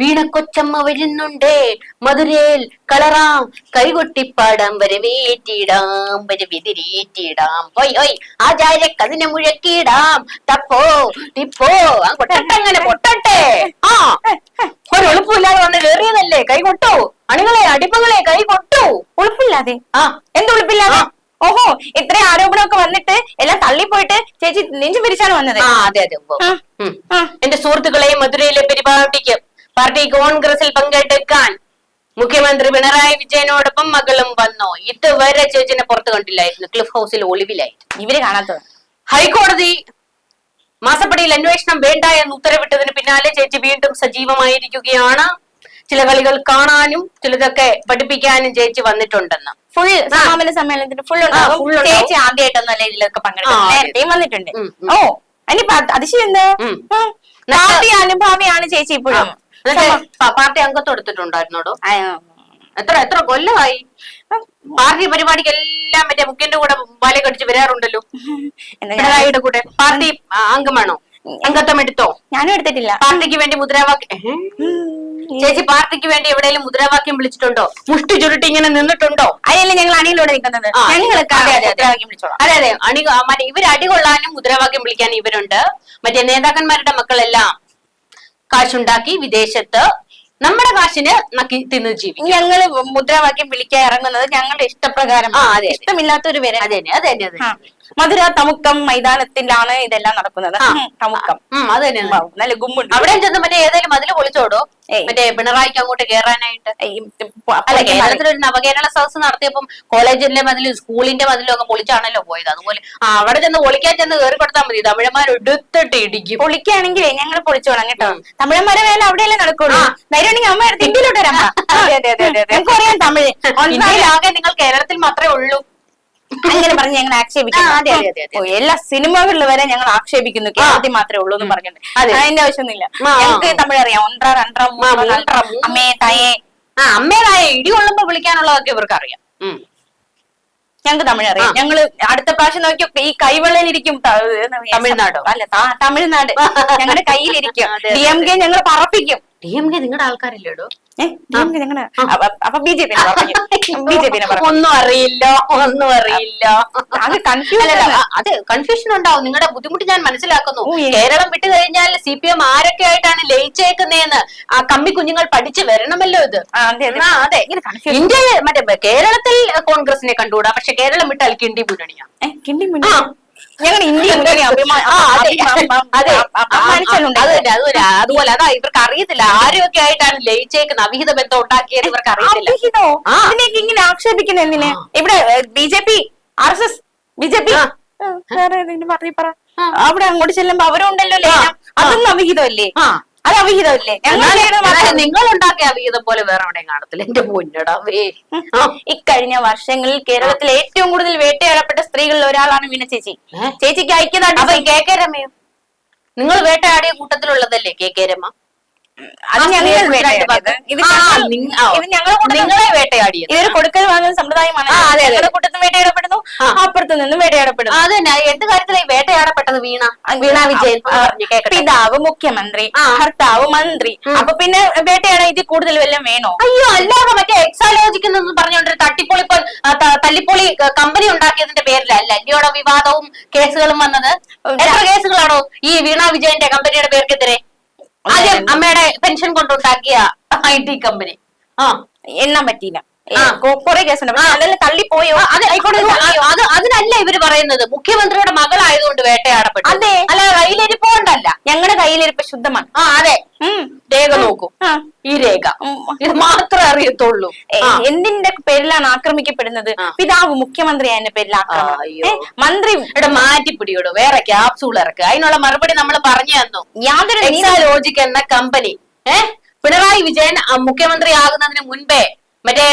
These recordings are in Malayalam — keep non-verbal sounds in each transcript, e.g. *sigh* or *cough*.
വീണക്കൊച്ചമ്മ വരുന്നുണ്ട്. മധുരയിൽ കളറാം. കൈകൊട്ടിപ്പാടാം വരവേറ്റിടാം വരവിതിരേറ്റിടാം. ഹൊയ് ഹൊയ് ആചാര്യ കതിനെ മുഴക്കിടാം തപ്പോ തിപ്പോ അങ്ങനെ പൊട്ടട്ടെ ആ ഒരു എളുപ്പമില്ലാതെ വന്ന് കയറിയതല്ലേ? കൈ കൊട്ടു അണികളെ അടിമകളെ കൈ കൊട്ടു ഉളുപ്പില്ലാതെ? ആ. എന്ത് ഉളുപ്പില്ലാതെ? ഓഹോ ഇത്രയും ആരോപണമൊക്കെ വന്നിട്ട് എല്ലാം തള്ളിപ്പോയിട്ട് ചേച്ചി നെഞ്ചു പിരിച്ചാണ് വന്നത്. ആ അതെ അതെ. എന്റെ സുഹൃത്തുക്കളെയും മധുരയിലെ പരിപാടിക്ക് പാർട്ടി കോൺഗ്രസിൽ പങ്കെടുക്കാൻ മുഖ്യമന്ത്രി പിണറായി വിജയനോടൊപ്പം മകളും വന്നു. ഇതുവരെ ചേച്ചിനെ പുറത്തു കണ്ടില്ലായിരുന്നു. ക്ലിഫ് ഹൗസിൽ ഒളിവിലായിരുന്നു ഇവർ കാണാത്തത്. ഹൈക്കോടതി മാസപ്പടിയിൽ അന്വേഷണം വേണ്ട എന്ന് ഉത്തരവിട്ടതിന് പിന്നാലെ ചേച്ചി വീണ്ടും സജീവമായിരിക്കുകയാണ്. ചില കളികൾ കാണാനും ചിലതൊക്കെ പഠിപ്പിക്കാനും ചേച്ചി വന്നിട്ടുണ്ടെന്ന്. ഫുൾ സമാപന സമ്മേളനത്തിന് ഫുൾ. ചേച്ചി ആദ്യമായിട്ടൊന്നല്ല ഇതിലൊക്കെ പങ്കെടുക്കും. വന്നിട്ടുണ്ട്. ഓ അതിനിപ്പോ അതിശയം എന്താ. അനുഭാവിയാണ് ചേച്ചി ഇപ്പോഴും. പാർട്ടി അംഗത്വം എടുത്തിട്ടുണ്ടായിരുന്നോടോ? എത്ര എത്ര കൊല്ലമായി? പാർട്ടി പരിപാടിക്ക് എല്ലാം മറ്റേ മുഖ്യന്റെ കൂടെ വല കടിച്ച് വരാറുണ്ടല്ലോ. പിണറായിയുടെ കൂടെ. പാർട്ടി അംഗമാണോ? അംഗത്വം എടുത്തോ? ഞാനും എടുത്തിട്ടില്ല. പാർട്ടിക്ക് വേണ്ടി മുദ്രാവാക്യം ചേച്ചി പാർട്ടിക്ക് വേണ്ടി എവിടെയെങ്കിലും മുദ്രാവാക്യം വിളിച്ചിട്ടുണ്ടോ? മുഷ്ടി ചുരുട്ടി ഇങ്ങനെ നിന്നിട്ടുണ്ടോ? അതല്ലേ ഞങ്ങൾ അണിയിലൂടെ നിൽക്കുന്നത്. ഞങ്ങൾ അതെ, അതെ, അണി മറ്റേ ഇവർ അടികൊള്ളാനും മുദ്രാവാക്യം വിളിക്കാനും ഇവരുണ്ട്. മറ്റേ നേതാക്കന്മാരുടെ മക്കളെല്ലാം കാശുണ്ടാക്കി വിദേശത്ത് നമ്മുടെ കാശിന് നക്കി തിന്നു ജീവിക്കും ഞങ്ങൾ മുദ്രാവാക്യം വിളിക്കാൻ ഇറങ്ങുന്നത് ഞങ്ങളുടെ ഇഷ്ടപ്രകാരം ആ, അതെ. ഇഷ്ടമില്ലാത്തൊരു പേര് അതെ അതെ അതെ. മധുര തമുക്കം മൈതാനത്തിലാണ് ഇതെല്ലാം നടക്കുന്നത്. തമുക്കം. അത് തന്നെയാണ്. നല്ല ഗുമ്മുണ്ട് അവിടെ ചെന്ന് മറ്റേ ഏതെങ്കിലും മതിൽ പൊളിച്ചോടോ. മറ്റേ പിണറായിക്ക് അങ്ങോട്ട് കേറാനായിട്ട്? അല്ല കേരളത്തിലൊരു നവകേരള സദസ് നടത്തിയപ്പം കോളേജിന്റെ മതിലും സ്കൂളിന്റെ മതിലും ഒക്കെ പൊളിച്ചാണല്ലോ പോയത്. അതുപോലെ അവിടെ ചെന്ന് പൊളിക്കാൻ ചെന്ന് കയറി കൊടുത്താൽ മതി. തമിഴന്മാർ എടുത്തിട്ട് ഇടിക്കും. പൊളിക്കുകയാണെങ്കിൽ ഞങ്ങൾ പൊളിച്ചോളാം കേട്ടോ. തമിഴന്മാരെ വേല അവിടെയല്ലേ നടക്കുള്ളൂ. ധൈര്യം ഉണ്ടെങ്കിൽ അമ്മ എടുത്ത് ഇന്ത്യയിലോട്ട് വരാം. ഞങ്ങൾക്ക് തമിഴ്. ആകെ നിങ്ങൾ കേരളത്തിൽ മാത്രമേ ഉള്ളൂ. അങ്ങനെ പറഞ്ഞ് ഞങ്ങൾ ആക്ഷേപിക്കുന്നു. എല്ലാ സിനിമകളിൽ വരെ ഞങ്ങൾ ആക്ഷേപിക്കുന്നു. കേരളത്തിൽ മാത്രമേ ഉള്ളൂ എന്ന് പറഞ്ഞിട്ട് അതെ. അതിന്റെ ആവശ്യമൊന്നുമില്ല. ഞങ്ങൾക്ക് തമിഴ് അറിയാം. ഒൻട്ര രണ്ടര മൂന്നര, മൂന്ന്. അമ്മേ തയേ. ആ അമ്മേതായ ഇടി കൊള്ളുമ്പോ വിളിക്കാനുള്ളതൊക്കെ ഇവർക്ക് അറിയാം. ഞങ്ങൾക്ക് തമിഴ് അറിയാം. ഞങ്ങൾ ഞങ്ങൾ അടുത്ത പ്രാവശ്യം നോക്കിയോ ഈ കൈവെള്ളയിലിരിക്കും ഇരിക്കും തമിഴ്നാടോ? അല്ല തമിഴ്നാട്. ഞങ്ങളുടെ കയ്യിലിരിക്കും. *laughs* ഡി എം കെ ഞങ്ങൾ പറപ്പിക്കും. ഡി എം കെ നിങ്ങളുടെ ആൾക്കാരില്ലേടോ ഞങ്ങൾ? അപ്പൊ- അപ്പൊ B J P *laughs* B J P ഒന്നും അറിയില്ല ഒന്നും അറിയില്ല. അത് കൺഫ്യൂഷൻ അത് കൺഫ്യൂഷൻ ഉണ്ടാവും. നിങ്ങളുടെ ബുദ്ധിമുട്ട് ഞാൻ മനസ്സിലാക്കുന്നു. കേരളം വിട്ടു കഴിഞ്ഞാൽ സി പി എം ആരൊക്കെ ആയിട്ടാണ് ലയിച്ചേക്കുന്നതെന്ന് ആ കമ്മി കുഞ്ഞുങ്ങൾ പഠിച്ചു വരണമല്ലോ ഇത്. അതെ. ഇന്ത്യ മറ്റേ കേരളത്തിൽ കോൺഗ്രസിനെ കണ്ടുകൂടാ? പക്ഷെ കേരളം വിട്ടാൽ കിണ്ടി മുന്നണിയാ. കിണ്ടി. മുന്നണി? ഞങ്ങൾ ഇന്ത്യ. അതുപോലെ അതാ ഇവർക്ക് അറിയത്തില്ല. ആരൊക്കെ ആയിട്ടാണ് ലയിച്ചേക്കുന്നത് അവിഹിത ബന്ധം ഉണ്ടാക്കിയത് ഇവർക്ക് അറിയത്തില്ല. അതിനെയൊക്കെ ഇങ്ങനെ ആക്ഷേപിക്കുന്ന എന്തിനെ? ഇവിടെ B J P R S S B J P. വേറെ ഏതെങ്കിലും പറ. അവിടെ അങ്ങോട്ട് ചെല്ലുമ്പോ അവരുണ്ടല്ലോ ലയനം അതൊന്നും അവിഹിതമല്ലേ അത് അവിഹിതമല്ലേ. നിങ്ങൾ ഉണ്ടാക്കിയ അവിഹിതം പോലെ വേറെ എവിടെ കാണത്തില്ല. എന്റെ പൊന്നടവേ ഇക്കഴിഞ്ഞ വർഷങ്ങളിൽ കേരളത്തിൽ ഏറ്റവും കൂടുതൽ വേട്ടയാടപ്പെട്ട സ്ത്രീകളിൽ ഒരാളാണ് വീണ ചേച്ചി? ചേച്ചിക്ക് ഐക്യദാർഢ്യം കെ കെ രമയോ? നിങ്ങൾ വേട്ടയാടിയ കൂട്ടത്തിലുള്ളതല്ലേ കെ കെ രമ? ഇതൊരു കൊടുക്കൽ വാങ്ങുന്ന സമ്പ്രദായമാണ്. കൂട്ടത്തിൽ വേട്ടയാടപ്പെടുന്നു. അപ്പുറത്ത് നിന്നും വേട്ടയാടപ്പെടുന്നു. അത് തന്നെ എന്ത് കാര്യത്തിലായി വേട്ടയാടപ്പെട്ടത് വീണ വീണ വിജയൻ പിതാവ് മുഖ്യമന്ത്രി. ഭർത്താവ് മന്ത്രി. അപ്പൊ പിന്നെ വേട്ടയാടാൻ ഇതിൽ കൂടുതൽ വല്ലതും വേണോ? അയ്യോ അല്ലാതെ മറ്റേ എക്സാലോജിക്കുന്ന പറഞ്ഞുകൊണ്ട് തട്ടിപ്പൊളി തല്ലിപ്പൊളി കമ്പനി ഉണ്ടാക്കിയതിന്റെ പേരിലല്ല അല്ലയോടെ വിവാദവും കേസുകളും വന്നത്. എത്ര കേസുകളാണോ ഈ വീണ വിജയന്റെ കമ്പനിയുടെ പേർക്കെതിരെ? ആദ്യം അമ്മയുടെ പെൻഷൻ കൊണ്ടുണ്ടാക്കിയ ഐ ടി കമ്പനി. ആ. എണ്ണാൻ പറ്റിയില്ല. കുറെ കേസുണ്ട് തള്ളി പോയോ? തള്ളിപ്പോയോ അത് അതിനല്ല ഇവർ പറയുന്നത്. മുഖ്യമന്ത്രിയുടെ മകളായതുകൊണ്ട് വേട്ടയാടപ്പെട്ടു. അതെ. അല്ല കയ്യിലിരിപ്പ് കൊണ്ടല്ല ഞങ്ങളുടെ കയ്യിലിരിപ്പ് ശുദ്ധമാണ്. ആ അതെ. രേഖ നോക്കൂ. ഈ രേഖ. ഇത് മാത്രമേ അറിയത്തുള്ളൂ. എന്തിന്റെ പേരിലാണ് ആക്രമിക്കപ്പെടുന്നത്? പിതാവ് മുഖ്യമന്ത്രി ആയതിന്റെ പേരിൽ ആക്രമണം. മന്ത്രി ഇവിടെ മാറ്റിപ്പിടിയോടോ? വേറെ ക്യാപ്സൂൾ ഇറക്കുക അതിനുള്ള മറുപടി നമ്മൾ പറഞ്ഞു തന്നു. യാതൊരു എക്സാലോജിക് എന്ന കമ്പനി ഏഹ് പിണറായി വിജയൻ മുഖ്യമന്ത്രി ആകുന്നതിന് മുൻപേ മറ്റേ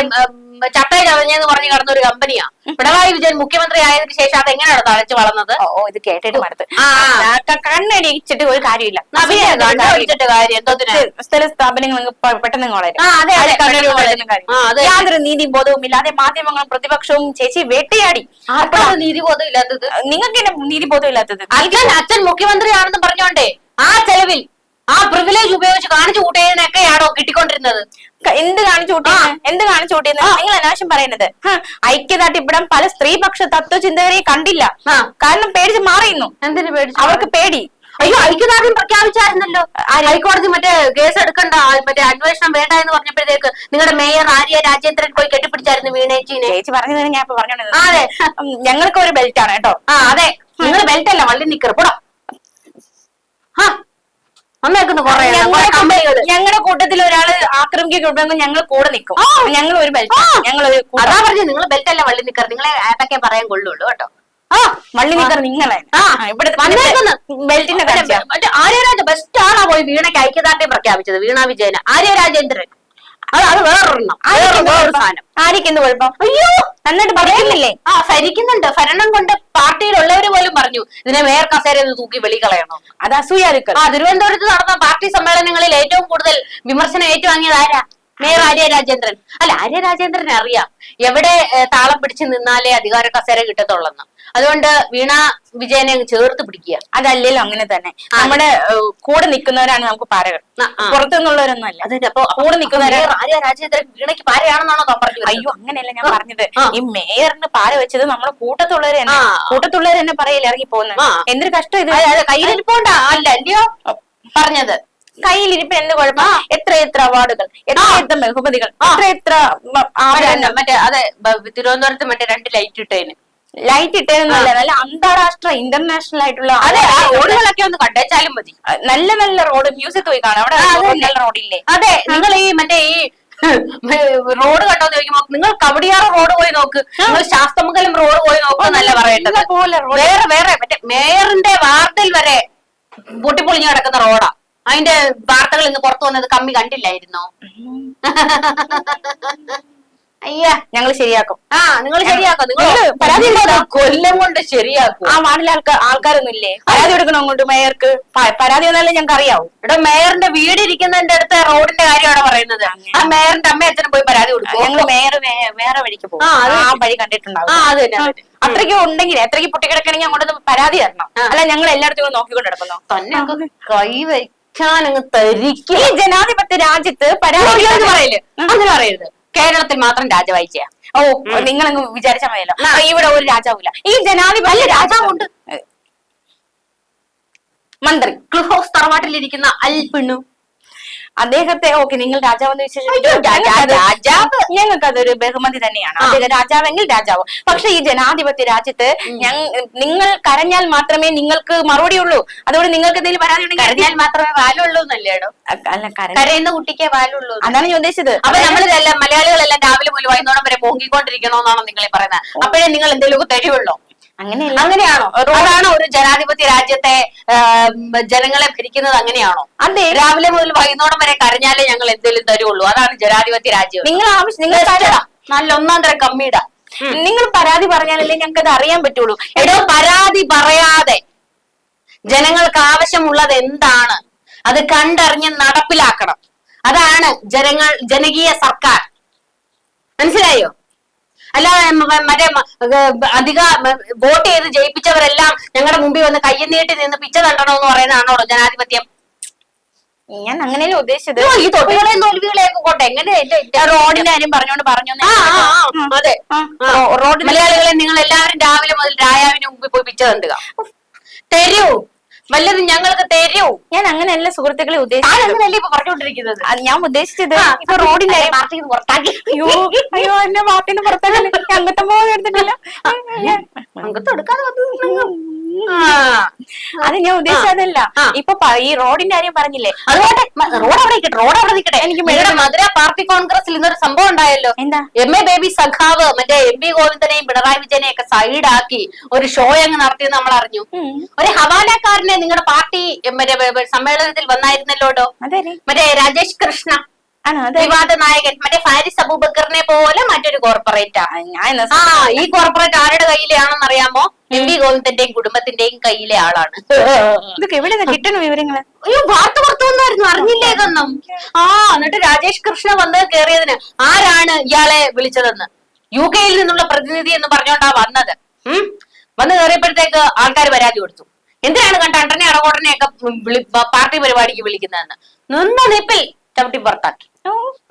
ചട്ടയിൽ ചട്ടയ ചതഞ്ഞെന്ന് പറഞ്ഞ് കടന്ന ഒരു കമ്പനിയാ പിണറായി വിജയൻ മുഖ്യമന്ത്രി ആയതിനു ശേഷം അത് എങ്ങനെയാണ് തഴച്ചു വളർന്നത്? ഓ ഇത് കേട്ടിട്ട് മടുത്ത്. കണ്ണടിച്ചിട്ട് ഒരു കാര്യമില്ല. ആ, കാര്യം എന്തോത്തിനാ സ്ഥല സ്ഥാപനങ്ങൾ പെട്ടെന്ന്. യാതൊരു നീതി ബോധവും ഇല്ലാതെ മാധ്യമങ്ങളും പ്രതിപക്ഷവും ചേച്ചി വേട്ടയാടി. നീതി നീതിബോധം ഇല്ലാത്തത്? നിങ്ങൾക്ക് നീതി ബോധം ഇല്ലാത്തത്? അച്ഛൻ മുഖ്യമന്ത്രി മുഖ്യമന്ത്രിയാണെന്ന് പറഞ്ഞോണ്ടേ ആ ചെലവിൽ ആ പ്രിവിലേജ് ഉപയോഗിച്ച് കാണിച്ചു കൂട്ടിയതിനൊക്കെയാണോ കിട്ടിക്കൊണ്ടിരുന്നത്? എന്ത് കാണിച്ചു കൂട്ടിയെന്ന്? എന്ത് കാണിച്ചു കൂട്ടിയെന്ന്? നിങ്ങൾ അനാവശ്യം പറയുന്നത് ഐക്യദാട്ട് ഇവിടെ പല സ്ത്രീപക്ഷ തത്വചിന്തകരെ കണ്ടില്ല. കാരണം പേടിച്ച് മാറിയുന്നു എന്തിനു പേടിച്ചു? അവർക്ക് പേടി. അയ്യോ ഐക്യദാർഢ്യം പ്രഖ്യാപിച്ചായിരുന്നല്ലോ. ഹൈക്കോടതി മറ്റേ കേസ് എടുക്കണ്ട ആ, മറ്റേ അന്വേഷണം വേണ്ട എന്ന് പറഞ്ഞപ്പോഴത്തേക്ക് നിങ്ങളുടെ മേയർ ആര്യ രാജേന്ദ്രൻ പോയി കെട്ടിപ്പിടിച്ചായിരുന്നു വീണേച്ചിനെ ചേച്ചി പറഞ്ഞു ഞാൻ ഇപ്പൊ പറഞ്ഞു അതെ. ഞങ്ങൾക്ക് ഒരു ബെൽറ്റ് ആണ് കേട്ടോ. ആ അതെ. നിങ്ങൾ ബെൽറ്റ് അല്ല വള്ളി നിക്കർ പോടാ. വന്നേക്കുന്നു കൊറേ ഞങ്ങളുടെ കൂട്ടത്തിൽ ഒരാൾ ആക്രമിക്കുമ്പോ ഞങ്ങൾ കൂടെ നിൽക്കും. ഞങ്ങൾ ഒരു ബെൽറ്റ് ഞങ്ങൾ ഒരു അതാ പറഞ്ഞു നിങ്ങൾ ബെൽറ്റ് അല്ല വള്ളി നിക്കർ നിങ്ങളെ ഏതൊക്കെ പറയാൻ കൊള്ളുള്ളൂ കേട്ടോ. ആ വള്ളി നിൽക്കർ നിങ്ങളെ. ആ, ഇവിടെ വന്നേക്കുന്നു. ബെൽറ്റിന്റെ ആര്യരാജ ബെസ്റ്റ് ആണാ പോയി വീണയ്ക്ക് ഐക്യദാർഢ്യം പ്രഖ്യാപിച്ചത് വീണ വിജയന്. ആര്യ രാജേന്ദ്രൻ അത് അത് വേറൊരെണ്ണം. വേറൊരു വേറൊരു സാധനം. ആര്യക്ക് കുഴപ്പം? അയ്യോ! നന്നായിട്ട് പറയുന്നില്ലേ ആ ഭരിക്കുന്നുണ്ട്. ഭരണം കൊണ്ട് പാർട്ടിയിലുള്ളവര് പോലും പറഞ്ഞു ഇതിനെ മേയർ കസേര തൂക്കി വെളികളയണം. അത് അസൂയാലുക്കൾ. ആ തിരുവനന്തപുരത്ത് നടന്ന പാർട്ടി സമ്മേളനങ്ങളിൽ ഏറ്റവും കൂടുതൽ വിമർശനം ഏറ്റുവാങ്ങിയത് ആരാ? മേയർ ആര്യ രാജേന്ദ്രൻ. അല്ല ആര്യ രാജേന്ദ്രൻ അറിയാം. എവിടെ താളം പിടിച്ച് നിന്നാലേ അധികാര കസേര കിട്ടത്തുള്ളെന്ന്. അതുകൊണ്ട് വീണ വിജയനെ ചേർത്ത് പിടിക്കുക. അതല്ലല്ലോ അങ്ങനെ തന്നെ. നമ്മുടെ കൂടെ നിൽക്കുന്നവരാണ് നമുക്ക് പാരകൾ. പുറത്തുനിന്നുള്ളവരൊന്നും അല്ല. അതെ അപ്പൊ കൂടെ നിൽക്കുന്നവരെ ആര്യ രാജേന്ദ്രൻ വീണയ്ക്ക് പാരയാണെന്നാണോ പറഞ്ഞത് പറഞ്ഞു അയ്യോ അങ്ങനെയല്ല ഞാൻ പറഞ്ഞത്. ഈ മേയറിന് പാര വെച്ചത് നമ്മുടെ കൂട്ടത്തുള്ളവർ തന്നെ. ആ. കൂട്ടത്തുള്ളവർ തന്നെ പറയില്ല ഇറങ്ങി പോകുന്നത്. എന്തൊരു കഷ്ടം ഇത്. കയ്യിലിരിപ്പോണ്ട. അല്ല അല്ലയോ പറഞ്ഞത്. കയ്യിലിരിപ്പ് എന്ത് കുഴപ്പം? എത്ര എത്ര അവാർഡുകൾ? എത്ര എത്ര ബഹുമതികൾ? എത്ര എത്ര മറ്റേ അതെ തിരുവനന്തപുരത്ത് മറ്റേ രണ്ട് ലൈറ്റ് ഇട്ടേന്. ലൈറ്റ് ഇട്ടേന്നല്ല നല്ല അന്താരാഷ്ട്ര ഇന്റർനാഷണൽ ആയിട്ടുള്ള അതെ. റോഡുകളൊക്കെ ഒന്ന് കണ്ടേച്ചാലും മതി. നല്ല നല്ല റോഡ് മ്യൂസിയത്തിൽ പോയി കാണാം. അവിടെ. നല്ല റോഡില്ലേ? അതെ നിങ്ങൾ ഈ മറ്റേ ഈ റോഡ് കണ്ടോ എന്ന് ചോദിക്കുമ്പോ നിങ്ങൾ കവടിയാറ് റോഡ് പോയി നോക്ക്. നിങ്ങൾ ശാസ്തമംഗലം റോഡ് പോയി നോക്ക് നല്ല പറയട്ടെ വേറെ വേറെ മറ്റേ മേയറിന്റെ വാർഡിൽ വരെ പൊട്ടിപ്പൊളിഞ്ഞു കിടക്കുന്ന റോഡാ. അതിന്റെ വാർത്തകൾ ഇന്ന് പുറത്തു വന്നത് കമ്മി കണ്ടില്ലായിരുന്നോ? അയ്യ ഞങ്ങൾ ശരിയാക്കും. ആ നിങ്ങൾ ശരിയാക്കും. നിങ്ങൾ പരാതി? കൊല്ലം കൊണ്ട് ശരിയാക്കും. ആ വാർഡിലെ ആൾക്കാർ ആൾക്കാരൊന്നും ഇല്ലേ പരാതി കൊടുക്കണം അങ്ങോട്ട് മേയർക്ക്. പരാതി വന്നാലേ ഞങ്ങൾക്ക് അറിയാവും ഇവിടെ മേയറിന്റെ വീട് ഇരിക്കുന്നതിന്റെ അടുത്ത് റോഡിന്റെ കാര്യമാണ് പറയുന്നത്. ആ മേയറിന്റെ അമ്മ അച്ഛനും പോയി പരാതി കൊടുക്കും ഞങ്ങൾ മേയർ വേറെ വഴിക്ക് പോകും. ആ, വഴി കണ്ടിട്ടുണ്ടാവും. ആ അത് തന്നെ. അത്രയ്ക്ക് ഉണ്ടെങ്കിൽ എത്രയ്ക്ക് പൊട്ടിക്കിടക്കണെങ്കിൽ അങ്ങോട്ട് പരാതി തരണം. അല്ല ഞങ്ങൾ എല്ലായിടത്തും നോക്കിക്കൊണ്ട് നടക്കുന്നു? തന്നെ കൈ കൈ അങ്ങ് തരിക്കും. ഈ ജനാധിപത്യ രാജ്യത്ത് പറയൽ അങ്ങനെ പറയരുത്. കേരളത്തിൽ മാത്രം രാജവാഴ്ച ഓ നിങ്ങൾ അങ്ങ് വിചാരിച്ചാൽ മതിയല്ലോ. ഇവിടെ ഒരു രാജാവില്ല ഈ ജനാധിപത്യ രാജാവുണ്ട്. മന്ത്രി ക്ലിഫ് ഹൗസ് തറവാട്ടിലിരിക്കുന്ന അൽപിണ്ണു അദ്ദേഹത്തെ ഓക്കെ നിങ്ങൾ രാജാവെന്ന് വിശേഷിപ്പിച്ചു. ഞങ്ങൾക്ക് അതൊരു ബഹുമതി തന്നെയാണ്. അദ്ദേഹം രാജാവെങ്കിൽ രാജാവ്. പക്ഷെ ഈ ജനാധിപത്യ രാജ്യത്ത് ഞങ്ങൾ നിങ്ങൾ കരഞ്ഞാൽ മാത്രമേ നിങ്ങൾക്ക് മറുപടി ഉള്ളൂ. അതുകൊണ്ട് നിങ്ങൾക്ക് എന്തെങ്കിലും പരാതി ഉണ്ടെങ്കിൽ കരഞ്ഞാൽ മാത്രമേ വാലുള്ളൂ എന്നല്ലേടോ അല്ല കരയുന്ന കുട്ടിക്കേ വാലുള്ളൂ അതാണ് ഞാൻ ഉദ്ദേശിച്ചത്. അപ്പൊ നമ്മളിതെല്ലാം മലയാളികളെല്ലാം രാവിലെ മുതൽ വൈകുന്നേരം വരെ പൊങ്ങിക്കൊണ്ടിരിക്കണോന്നാണോ നിങ്ങളെ പറയുന്നത്? അപ്പോഴേ നിങ്ങൾ എന്തെങ്കിലും തരുവുള്ളൂ അങ്ങനെയല്ല. അങ്ങനെയാണോ? അതാണോ ഒരു ജനാധിപത്യ രാജ്യത്തെ ജനങ്ങളെ ഭരിക്കുന്നത് അങ്ങനെയാണോ? അതെ. രാവിലെ മുതൽ വൈകുന്നേരം വരെ കരഞ്ഞാലേ ഞങ്ങൾ എന്തെങ്കിലും തരുള്ളൂ. അതാണ് ജനാധിപത്യ രാജ്യം. നിങ്ങൾ ആവശ്യം നിങ്ങൾ. നല്ല ഒന്നാം തരം കമ്മിയുടെ. നിങ്ങൾ പരാതി പറഞ്ഞാലല്ലേ ഞങ്ങൾക്ക് അത് അറിയാൻ പറ്റുള്ളൂ. എടോ പരാതി പറയാതെ ജനങ്ങൾക്ക് ആവശ്യമുള്ളത് എന്താണ്? അത് കണ്ടറിഞ്ഞ് നടപ്പിലാക്കണം. അതാണ് ജനങ്ങൾ ജനകീയ സർക്കാർ. മനസ്സിലായോ? അല്ല മറ്റേ അധിക വോട്ട് ചെയ്ത് ജയിപ്പിച്ചവരെല്ലാം ഞങ്ങളുടെ മുമ്പിൽ വന്ന് കയ്യിൽ നീട്ടി നിന്ന് പിച്ച തണ്ടണമെന്ന് പറയുന്നതാണോ ജനാധിപത്യം? ഞാൻ അങ്ങനെയല്ലേ ഉദ്ദേശിച്ചത്. ഈ തൊട്ടുകളെയും തോൽവികളെയൊക്കെ കൊണ്ട് എങ്ങനെ എന്റെ- എന്റെ റോഡിന്റെ കാര്യം പറഞ്ഞോണ്ട് പറഞ്ഞു അതെ. ആ, ആ. റോ- റോഡിൽ മലയാളികളെ നിങ്ങൾ എല്ലാവരും രാവിലെ മുതൽ രായാവിന് മുമ്പിൽ പോയി പിച്ച തണ്ടുക. തരൂ. വല്ലതും ഞങ്ങൾക്ക് തരൂ ഞാൻ അങ്ങനെയല്ല സുഹൃത്തുക്കളെ ഉദ്ദേശിച്ചത്. ഇപ്പൊ പറഞ്ഞുകൊണ്ടിരിക്കുന്നത്? ഞാൻ ഉദ്ദേശിച്ചത് ഇപ്പൊ റോഡിന്റെ അയ്യോ അയ്യോ എന്റെ പാർട്ടിന്ന് പുറത്താക്കി അംഗത്തം പോകാൻ എടുത്തിട്ടില്ല. അംഗത്ത് എടുക്കാതെ. അത് ഞാൻ ഉദ്ദേശിച്ചതല്ല. ഇപ്പൊ ഈ റോഡിന്റെ കാര്യം പറഞ്ഞില്ലേ? അതുകൊണ്ട് റോഡ് അവിടെ നിൽക്കട്ടെ റോഡ് അവിടെ നിൽക്കട്ടെ. എനിക്ക് മധുര പാർട്ടി കോൺഗ്രസിൽ ഇന്നൊരു സംഭവം ഉണ്ടായല്ലോ. എന്താ? എം എ ബേബി സഖാവ് മറ്റേ എം വി ഗോവിന്ദനെയും പിണറായി വിജയനെയും ഒക്കെ സൈഡാക്കി ഒരു ഷോ അങ്ങ് നടത്തിയെന്ന് നമ്മൾ അറിഞ്ഞു. ഒരു ഹവാലക്കാരനെ നിങ്ങളുടെ പാർട്ടി സമ്മേളനത്തിൽ വന്നായിരുന്നല്ലോടോ? അതെ മറ്റേ രാജേഷ് കൃഷ്ണ വിവാദ നായകൻ മറ്റേ ഫാരിസ് അബൂബക്കറിനെ പോലെ മറ്റൊരു കോർപ്പറേറ്റാ ഈ കോർപ്പറേറ്റ് ആരുടെ കയ്യിലാണെന്ന് അറിയാമോ എം വി ഗോവിന്ദന്റെയും കുടുംബത്തിന്റെയും കയ്യിലെ ആളാണ്. ഇതൊക്കെ എവിടെ കിട്ടണ വിവരങ്ങൾ? അയ്യോ വാർത്ത പുറത്തു വന്നായിരുന്നു അറിഞ്ഞില്ലേ ഇതൊന്നും? ആ എന്നിട്ട് രാജേഷ് കൃഷ്ണ വന്ന് കയറിയതിന് ആരാണ് ഇയാളെ വിളിച്ചതെന്ന്? യു കെയിൽ നിന്നുള്ള പ്രതിനിധി എന്ന് പറഞ്ഞോണ്ടാ വന്നത്. ഉം? വന്ന് കയറിയപ്പോഴത്തേക്ക് ആൾക്കാർ പരാതി കൊടുത്തു. എന്തിനാണ് കണ്ട അണ്ടനെ അടകോട്ടനെ ഒക്കെ പാർട്ടി പരിപാടിക്ക് വിളിക്കുന്നതെന്ന്? നിന്ന നിപ്പിൽ ചവിട്ടി പുറത്താക്കി.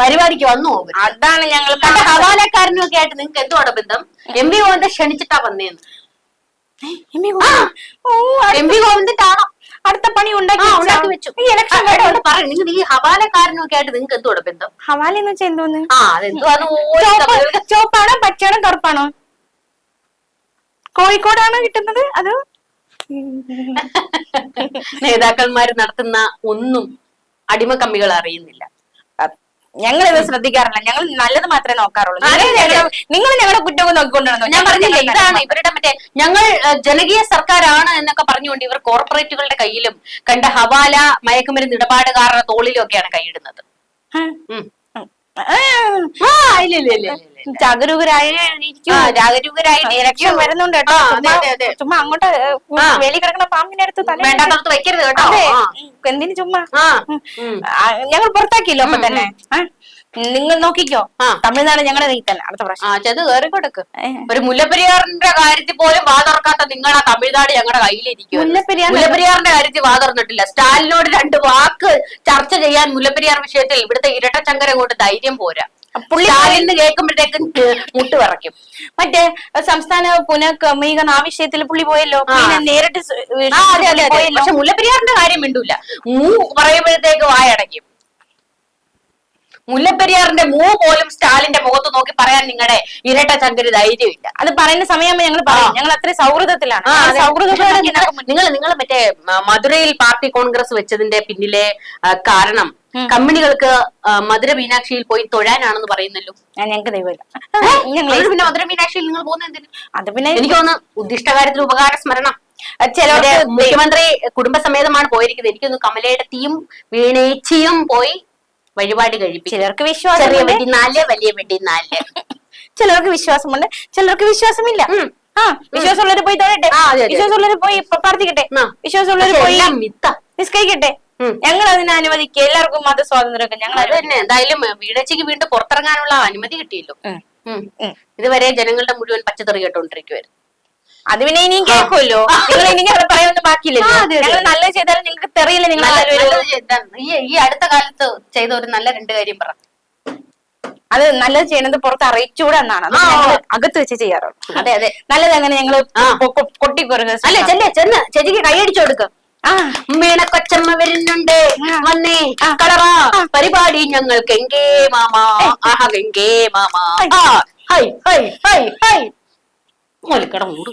പരിപാടിക്ക് വന്നു അതാണ് ഞങ്ങൾ ഹവാലക്കാരനും ഒക്കെ ആയിട്ട് നിങ്ങൾക്ക് എന്തുവാണ് ബന്ധം? എം പി ഗോവിന്ദൻ ക്ഷണിച്ചിട്ടാ വന്നേന്ന്. എം പി ഗോവിന്ദാണോ അടുത്ത പണി ഉണ്ടാക്കി. ഉണ്ടാക്കി വെച്ചു. ഈ ഇലക്ഷൻ ആ, എടാ, നിങ്ങൾ ഈ ഹവാലക്കാരനൊക്കെ ആയിട്ട് നിങ്ങൾക്ക് എന്തുവാണ് ബന്ധം? ഹവാല എന്ന് വെച്ചാൽ എന്തോന്ന്? ആ അതെന്തുവാന്ന് ചോപ്പാണോ പച്ചയാണോ കറുപ്പാണോ? കോഴിക്കോടാണോ കിട്ടുന്നത്? അതോ? *laughs* നേതാക്കന്മാർ നടത്തുന്ന ഒന്നും അടിമ കമ്മികൾ അറിയുന്നില്ല. ഞങ്ങൾ ഇത് ശ്രദ്ധിക്കാറില്ല. ഞങ്ങൾ നല്ലത് മാത്രമേ നോക്കാറുള്ളൂ. നിങ്ങൾ ഞങ്ങളുടെ കുറ്റമൊക്കെ നോക്കിക്കൊണ്ടിരുന്നു ഞാൻ പറഞ്ഞില്ല ഇതാണ് ഇവരുടെ മറ്റേ ഞങ്ങൾ ജനകീയ സർക്കാരാണ് എന്നൊക്കെ പറഞ്ഞുകൊണ്ട് ഇവർ കോർപ്പറേറ്റുകളുടെ കയ്യിലും കണ്ട ഹവാല മയക്കുമരുന്ന് ഇടപാടുകാരുടെ തോളിലും ഒക്കെയാണ് കൈയിടുന്നത്. ഇലക്ഷൻ. വരുന്നുണ്ട് കേട്ടോ അതെ, ചുമ്മാ- അതെ, അതെ. ചുമ്മാ അങ്ങോട്ട് വേലി വെളി കിടക്കുന്ന പാമ്പിന്റെ അടുത്ത് തല വേണ്ടാത്തടത്ത് വെക്കരുത് കേട്ടോ. എന്തിനു ചുമ്മാ ഞങ്ങൾ പുറത്താക്കിയല്ലോ അപ്പൊ തന്നെ? നിങ്ങൾ നോക്കിക്കോ. ആ. തമിഴ്നാട് ഞങ്ങളുടെ കയ്യിൽ തന്നെ അടുത്ത ആ ചെത് കയറി കൊടുക്ക്. ഒരു മുല്ലപ്പെരിയാറിന്റെ കാര്യത്തിൽ പോലും വാ തുറക്കാത്ത നിങ്ങളാ തമിഴ്നാട് ഞങ്ങളുടെ കയ്യിലിരിക്കും മുല്ലപ്പെരിയാർ മുല്ലപ്പെരിയാറിന്റെ കാര്യത്തിൽ വാ തുറന്നിട്ടില്ല. സ്റ്റാലിനോട് രണ്ട് വാക്ക് ചർച്ച ചെയ്യാൻ മുല്ലപ്പെരിയാർ വിഷയത്തിൽ ഇവിടുത്തെ ഇരട്ടച്ചങ്കര കൊണ്ട് ധൈര്യം പോരാ. പുള്ളി സ്റ്റാലിന് കേൾക്കുമ്പോഴത്തേക്കും മുട്ട് പറയ്ക്കും മറ്റേ സംസ്ഥാന പുനഃക്രമീകരണ ആ വിഷയത്തിൽ പുള്ളി പോയല്ലോ. ആ. നേരിട്ട് ആ പക്ഷെ മുല്ലപ്പെരിയാറിന്റെ കാര്യം മിണ്ടൂല. മൂ പറയുമ്പോഴത്തേക്ക് വായടയ്ക്കും. മുല്ലപ്പെരിയാറിന്റെ മൂ പോലും സ്റ്റാലിന്റെ മുഖത്ത് നോക്കി പറയാൻ നിങ്ങളുടെ ഇരട്ട ചങ്കര് ധൈര്യമില്ല. അത് പറയുന്ന സമയമാകുമ്പോ ഞങ്ങൾ പറയും. ഞങ്ങൾ അത്രയും സൗഹൃദത്തിലാണ്. സൗഹൃദത്തോടെ നിങ്ങൾ നിങ്ങൾ മറ്റേ മധുരയിൽ പാർട്ടി കോൺഗ്രസ് വെച്ചതിന്റെ പിന്നിലെ കാരണം കമ്പനികൾക്ക് മധുര മീനാക്ഷിയിൽ പോയി തൊഴാനാണെന്ന് പറയുന്നല്ലോ. ഞങ്ങൾക്ക് ദൈവമില്ല. പിന്നെ മധുര മീനാക്ഷിയിൽ നിങ്ങൾ പോകുന്ന എന്തിനു? അത് പിന്നെ എനിക്ക് തോന്നുന്നു ഉദ്ദിഷ്ടകാര്യത്തിൽ ഉപകാര സ്മരണം. ചിലർക്ക് മുഖ്യമന്ത്രി കുടുംബസമേതമാണ് പോയിരിക്കുന്നത്. എനിക്കൊന്ന് കമലയുടെ തീയും വീണേച്ചിയും പോയി വഴിപാട് കഴിപ്പിച്ചു ചിലർക്ക് ചെറിയ വെടി നാല് വലിയ വെടി നാല്. *laughs* ചിലർക്ക് വിശ്വാസമുണ്ട്. ചിലർക്ക് വിശ്വാസമില്ല. ആ വിശ്വാസമുള്ളവർ പോയി തൊഴട്ടെ. വിശ്വാസമുള്ളവർ പോയി പ്രാർത്ഥിക്കട്ടെ. വിശ്വാസമുള്ളവർ പോയി നിസ്കരിക്കട്ടെ. ഞങ്ങൾ അതിനെ അനുവദിക്കുക. എല്ലാവർക്കും മത സ്വാതന്ത്ര്യമൊക്കെ ഞങ്ങൾ അത് തന്നെ. എന്തായാലും വീടച്ചയ്ക്ക് വീണ്ടും പുറത്തിറങ്ങാനുള്ള അനുമതി കിട്ടിയല്ലോ. ഇതുവരെ ജനങ്ങളുടെ മുഴുവൻ പച്ചത്തറി കേട്ടോണ്ടിരിക്കുവായിരുന്നു. അത് പിന്നെ ഇനിയും കേൾക്കുമല്ലോ. നിങ്ങൾ ഇനി അവിടെ പറയാനൊന്നും ബാക്കിയില്ലല്ലോ. ഞങ്ങൾ നല്ലത് ചെയ്താലും നിങ്ങൾക്ക് തെറിയില്ല നിങ്ങൾ നല്ലത് ഈ ഈ അടുത്ത കാലത്ത് ചെയ്ത ഒരു നല്ല രണ്ട് കാര്യം പറ. അത് നല്ലത് ചെയ്യണത് പുറത്ത് അറിയിച്ചുകൂടെ എന്നാണ്. അത് ആ, ഞങ്ങൾ ആ. അകത്ത് വെച്ച് ചെയ്യാറുള്ളൂ. അതെ അതെ. നല്ലത് അങ്ങനെ ഞങ്ങൾ. കൊട്ടിക്കുറങ്ങ അല്ല ചെല്ലേ ചെന്ന്. ചേച്ചിക്ക് കൈയടിച്ചു കൊടുക്ക. വീണ കൊച്ചമ്മ വരുന്നുണ്ട്. വന്നേ. കളറാ. പരിപാടി ഞങ്ങൾക്ക് എങ്കേ മാമാ. ആഹാ എങ്കേ മാമാ. ആ. ഹൈ ഹൈ ഹൈ ഹൈ. മൂലിക്കട മൂട്